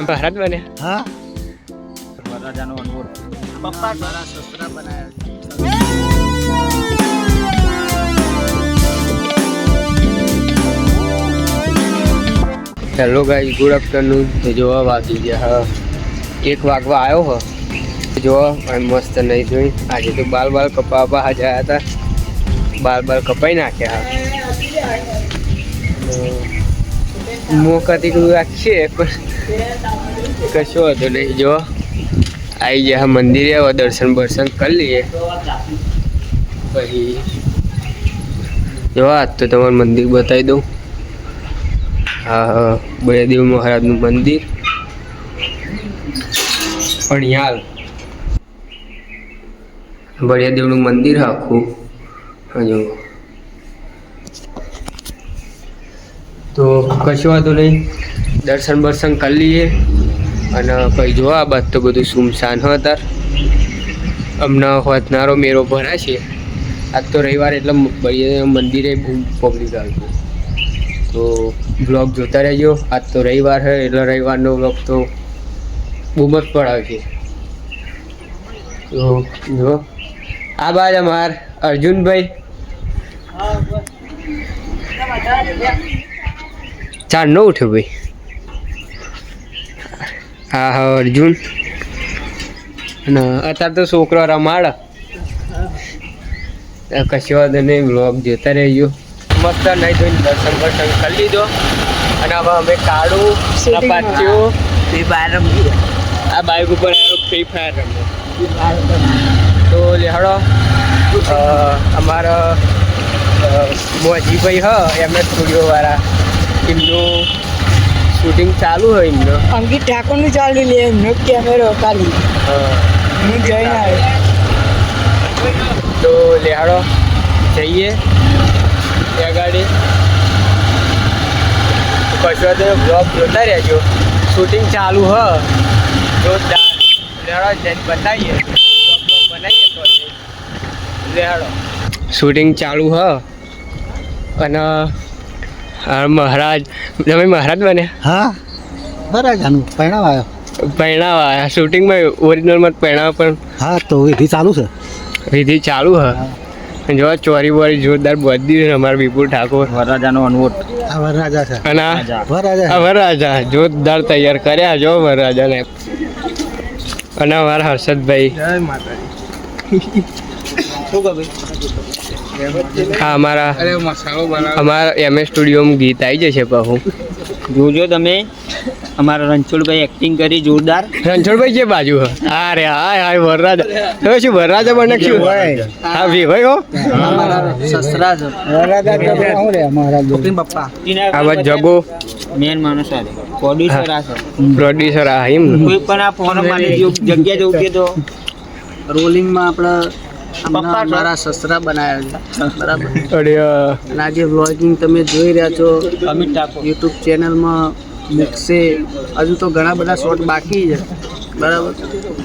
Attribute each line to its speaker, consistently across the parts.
Speaker 1: ભારત બને
Speaker 2: હા?
Speaker 3: વરરાજાનો અનુભવ
Speaker 2: પપ્પા દ્વારા સસરા બનાવ્યા
Speaker 1: હેલો ગાઈ ગુડ આફ્ટરનૂન તો જોવા વાગી ગયા હા. એક વાગવા આવ્યો હો. જોવા મસ્ત નહીં જોઈ. આજે તો બાલ બાલ કપાવવા હાજર આવ્યા હતા. બાલ બાલ કપાઈ નાખ્યા હા. મોકાથી કોઈ રાખીએ, પણ કશો હતો નહીં. જો આવી જાય મંદિરે, આવો દર્શન બર્શન કરી લઈએ. પછી જો, આજ તો તમારું મંદિર બતાવી દઉં. હા બળદેવ મહારાજનું મંદિર. પણ અણિયાલ બળિયાદેવનું મંદિર આખું. હજુ તો કશું વાંધો નહીં. દર્શન બર્શન કરી લઈએ. અને પછી જોવા બાદ તો બધું સુમસાન હતા હમણાં હોતનારો મેળો ભરાશે આજ તો રવિવાર એટલે મંદિરે બૂમ પબ્લિક આવ્યું તો બ્લોગ જોતા રહેજો. આજ તો રવિવાર છે એટલે રવિવારનો બ્લોગ તો બૂમ જ પડાવે છે. તો જો, આ બાજ અમાર અર્જુનભાઈ. ચાર ન ઉઠ્યો ભાઈ. હા હા અર્જુન. અને અત્યારે તો છોકરો રમાડ. કશો વાંધો નહીં બ્લોગ જોતા રહેજો. મસ્ત નહીં જોઈને દર્શન બર્શન કરી લીધો. અને હવે અમે કાળું પાચ્યું
Speaker 2: ફ્રી ફાયર
Speaker 1: આ બાઇક ઉપર ફ્રી ફાયર રમે તો લેહડો અમારા મોજીભાઈ હ એમને સ્ટુડિયો વાળા. એમનું શૂટિંગ ચાલુ હોય એમનું
Speaker 4: અંકિત ઠાકોરનું ચાલુ લે એમનો કેમેરો ખાલી હું. જઈને આવ્યો
Speaker 1: તો લેહાડો જઈએ. ત્યાં ગાડી. કશો તો બ્લોગ જોતા રહેજો. શૂટિંગ ચાલુ હ. જોરદાર લેહાડો જઈને બતાવીએ. બનાવીએ તો લેહાડો. શૂટિંગ ચાલુ હ. અને મહારાજ. તમે મહારાજ બને?
Speaker 2: હા. વરરાજાનું પરિણામ આવ્યો.
Speaker 1: પહેણાવા શૂટિંગમાં ઓરિજિનલમાં પહેણાવા પણ
Speaker 2: હા તો વિધિ ચાલુ છે.
Speaker 1: વિધિ ચાલુ હા. જો ચોરી બોરી જોરદાર બધી છે અમારા વિપુલ ઠાકોર.
Speaker 3: વરરાજાનો અનુભવ
Speaker 2: વરરાજા છે.
Speaker 1: અને
Speaker 2: વરરાજા.
Speaker 1: આ વરરાજા જોરદાર તૈયાર કર્યા જો વરરાજાને. અને અમારા હર્ષદભાઈ. આ અમારા અમારા એમએ સ્ટુડિયોમાં ગીત આવી જશે બહુ
Speaker 3: જોજો તમે. અમારા રણછોડભાઈ એક્ટિંગ કરી જોરદાર.
Speaker 1: રણછોડભાઈ જે બાજુ હા. રે હા હા વરરાજા. હવે શું વરરાજા બને શું? હા વી ભાઈ હો.
Speaker 2: સસરા છે વરરાજા તો શું રે અમારા
Speaker 3: પપ્પા.
Speaker 1: આ જગો.
Speaker 3: મેન માણસ આ પ્રોડ્યુસર આ છે.
Speaker 1: પ્રોડ્યુસર આ એમ.
Speaker 3: કોઈ પણ આ ફોનમાં જગ્યા કે તો
Speaker 2: રોલિંગમાં આપણે
Speaker 3: પપ્પા છે.
Speaker 2: મારા સસરા બનાવ્યા છે. બરાબર. અને આજે વ્લોગિંગ તમે જોઈ રહ્યા છો.
Speaker 3: અમિત ઠાકોર.
Speaker 2: યુટ્યુબ ચેનલમાં મૂકશે. હજુ તો ઘણા બધા શોર્ટ બાકી છે. બરાબર.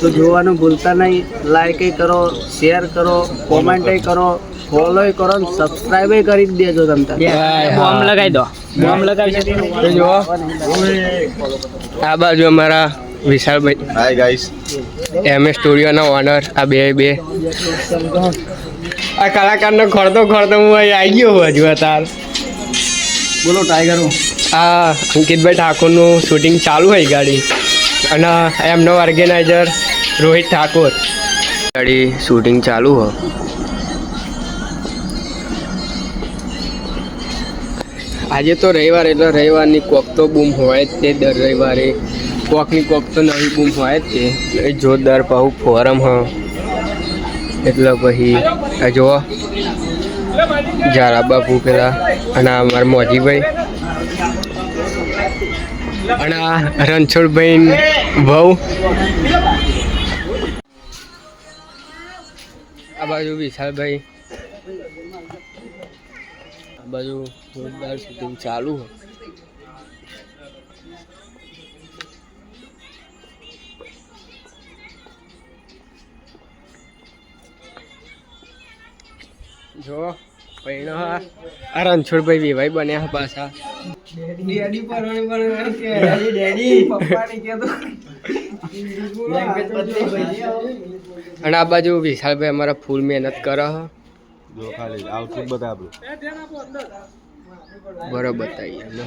Speaker 2: તો જોવાનું ભૂલતા નહીં. લાઈક કરો શેર કરો કોમેન્ટ કરો ફોલો કરો ને સબસ્ક્રાઈબ કરી જ દેજો તમને
Speaker 3: બોમ્બ લગાવી દો. બોમ્બ લગાવી છે.
Speaker 1: આ બાજુ અમારા વિશાલભાઈ
Speaker 5: હાય ગાઈસ
Speaker 1: એમ એ સ્ટુડિયોના ઓનર આ બે બે. આ કલાકારનો ખોરતો ખોરતો હું અહીં આવી ગયો હું હજુ તાર
Speaker 2: બોલો ટાઈગર
Speaker 1: આ અંકિતભાઈ ઠાકોરનું શૂટિંગ ચાલુ હોય ગાડી. અને એમનો ઓર્ગેનાઇઝર રોહિત ઠાકોર. ગાડી શૂટિંગ ચાલુ હો. આજે તો રવિવાર એટલે રવિવારની કોક તો બૂમ હોય જ તે દર રવિવારે. કોકની કોક તો નવી બૂમ હોય જ છે. એ જોરદાર પાહુ ફોરમ હ. એટલે પછી, આ જુઓ. જારા બાપુ પેલા અને આ અમારા મોજીભાઈ. અને આ રણછોડભાઈ વહુ. આ બાજુ વિશાલભાઈ. આ બાજુ જોરદાર શૂટિંગ ચાલુ હોય જો પૈણો આ રણછોડભાઈ વિવાઈ બન્યા પાછા.
Speaker 2: ડેડી પરણી પરણી કે ડેડી ડેડી. પપ્પાને કે તો. લેંગ્વેજ બદલી ભાઈ
Speaker 1: અને આ બાજુ વિશાલભાઈ અમારા ફૂલ મહેનત કરે છે
Speaker 5: જો ખાલી આઉટપુટ બધા આપણું
Speaker 1: બરોબર અમે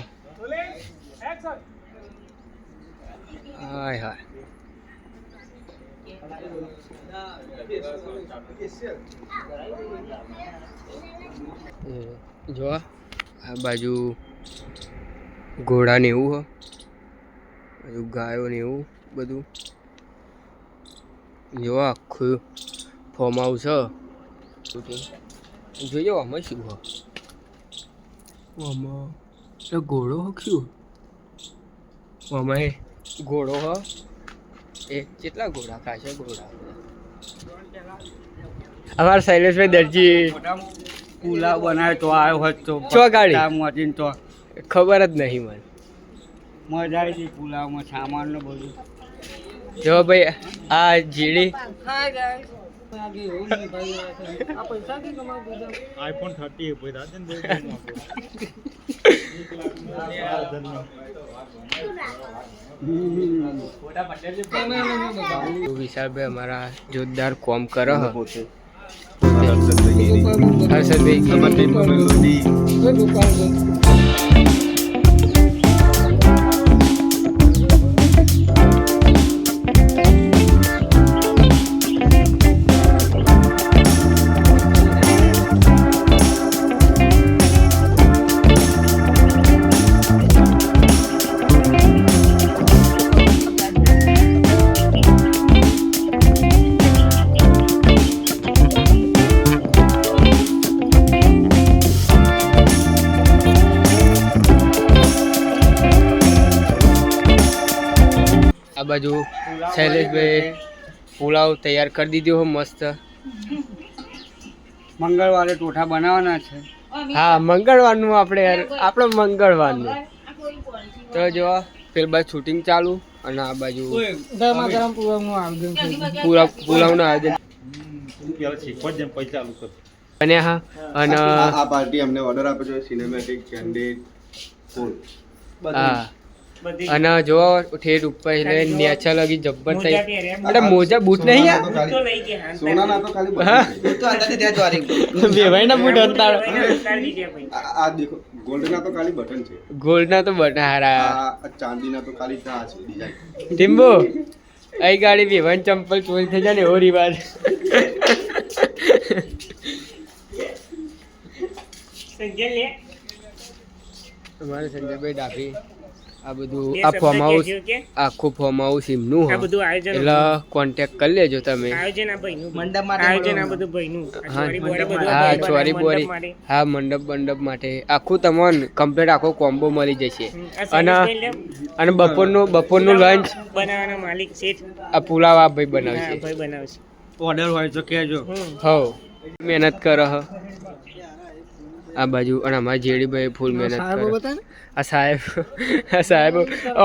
Speaker 1: હાય હાય. જો આ બાજુ ઘોડા ને એવું હો. બાજુ ગાયો ને એવું બધું. જો આખું ફોર્મ હાઉસ જોઈ આમાં શું હો. આમાં ઘોડો હો શું આમાં ઘોડો હ. એ કેટલા ઘોડા ખાશે ઘોડા? અમારા શૈલેષભાઈ દરજી
Speaker 2: પુલાવ બનાવે તો આવ્યો હોત તો
Speaker 1: ચો ગાડી?
Speaker 2: મોટીને તો.
Speaker 1: ખબર જ નહીં મને.
Speaker 2: મજા આવી હતી પુલાવમાં સામાન ને બધું.
Speaker 1: જો ભાઈ આ જીડી.
Speaker 5: આઈફોન થર્ટી
Speaker 1: વિશાલભાઈ અમારા જોરદાર કોમ કરે હર્ષદભાઈ બાજુ શૈલેષભાઈ પુલાવ તૈયાર કરી દીધો હો મસ્ત.
Speaker 2: મંગળવારે ટોઠા બનાવવાના છે.
Speaker 1: હા મંગળવારનું આપણે યાર આપણે મંગળવારનું. તો જો પેલ બાજુ શૂટિંગ ચાલુ અને આ બાજુ
Speaker 4: ગરમા ગરમ પુલાવનું આયોજન
Speaker 1: પુલાવનું અને હા અને
Speaker 5: આ પાર્ટી અમને ઓર્ડર આપ્યો છે સિનેમેટિક કેન્ડિડ ફૂલ
Speaker 1: હા. અને જો ઠેઠ ઉપર એટલે નેચા લગી જબ્બર થઈ. અરે મોજા બૂટ નહીં યાર
Speaker 5: સોનાના તો ખાલી
Speaker 1: હા.
Speaker 5: બટન છે
Speaker 1: વેવાઈના બૂટ હતા
Speaker 5: આ દેખો ગોલ્ડના તો ખાલી બટન છે.
Speaker 1: ગોલ્ડના તો બટન હારા
Speaker 5: ચાંદીના તો ખાલી આ છે ડિઝાઇન.
Speaker 1: ટીમ્બો આઈ ગાડી વેવાઈની ચંપલ ચોરી થઈ જાય ને એવો રિવાજ. અમારે સંજયભાઈ ડાભી. આ બધું આ ફોર્મ હાઉસ આખું ફોર્મ હાઉસ એમનું હ. એટલે કોન્ટેક્ટ કરી લેજો તમે.
Speaker 4: મંડપ
Speaker 2: આયોજન આ
Speaker 4: બધું
Speaker 1: હા હા ચોરી બોરી. હા મંડપ મંડપ માટે. આખું તમને કમ્પ્લીટ આખો કોમ્બો મળી જશે. અને અને બપોરનું બપોરનું લંચ
Speaker 4: બનાવવાનો માલિક શેઠ
Speaker 1: આ પુલાવ આ ભાઈ બનાવશે.
Speaker 4: ભાઈ બનાવશે.
Speaker 2: ઓર્ડર હોય તો કહેજો.
Speaker 1: હો મહેનત કરો હ. આ બાજુ અને અમારા જેડીભાઈ ફૂલ મહેનત કરે. આ સાહેબ આ સાહેબ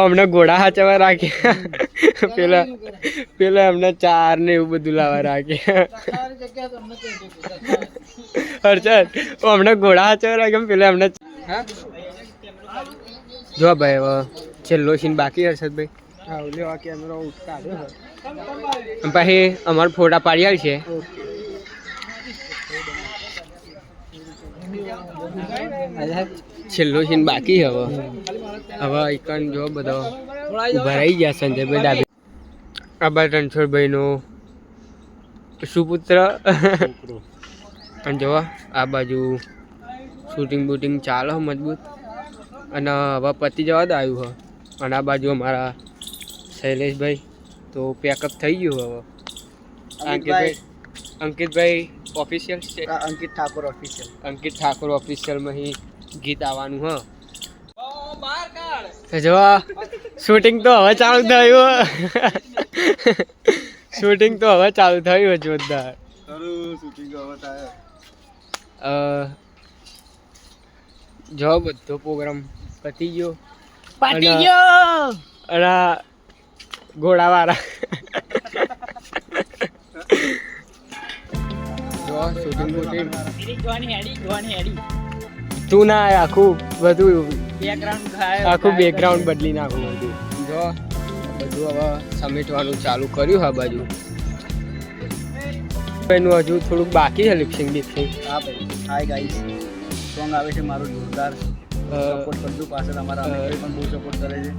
Speaker 1: અમને ઘોડા હાચવા રાખ્યા પેલા પેલા અમને ચાર ને એવું બધું લાવવા રાખ્યા હર્ષદ અમને ઘોડા હાચવા રાખ્યા પેલા અમને જો ભાઈ હવે છેલ્લો સીન બાકી હર્ષદભાઈ.
Speaker 2: હા લેવા કેમેરો કાઢ્યો
Speaker 1: પછી અમારા ફોટા પાડી આવશે છેલ્લો સીન બાકી હવે. હવે એકન જો બધો ઊભા રહી ગયા સંજયભાઈ ડાબી આ બા રણછોડભાઈ નો સુપુત્ર. અને જો આ બાજુ શૂટિંગ બૂટિંગ ચાલે મજબૂત. અને હવે પતી જવા તો આવ્યું હ. અને આ બાજુ અમારા શૈલેષભાઈ, તો પેકઅપ થઈ ગયું હવે. અંકિતભાઈ અંકિતભાઈ ઓફિશિયલ છે?
Speaker 2: અંકિત ઠાકોર ઓફિશિયલ
Speaker 1: અંકિત ઠાકોર ઓફિશિયલમાં અહીં ગીત આવવાનું હ. તો જો શૂટિંગ તો હવે ચાલુ થયું શૂટિંગ તો હવે ચાલુ થયું જોરદાર.
Speaker 5: તારું શૂટિંગ હવે થાય.
Speaker 1: અ, જો બધો પ્રોગ્રામ પતી ગયો. પતી
Speaker 4: ગયો!
Speaker 1: અને ઘોડાવાળા વધતું ના આખું બધું આખું બેકગ્રાઉન્ડ બદલી નાખું બધું. જો બધું હવે સમેટવાનું ચાલુ કર્યું હા બાજુ. એનું હજુ થોડુંક બાકી છે લિપસિંગ લિપસિંગ
Speaker 2: હા ભાઈ. હાય ગાઈસ સોંગ આવે છે મારું જોરદાર. સપોર્ટ કરજો પાછળ અમારા પણ બહુ સપોર્ટ કરે છે.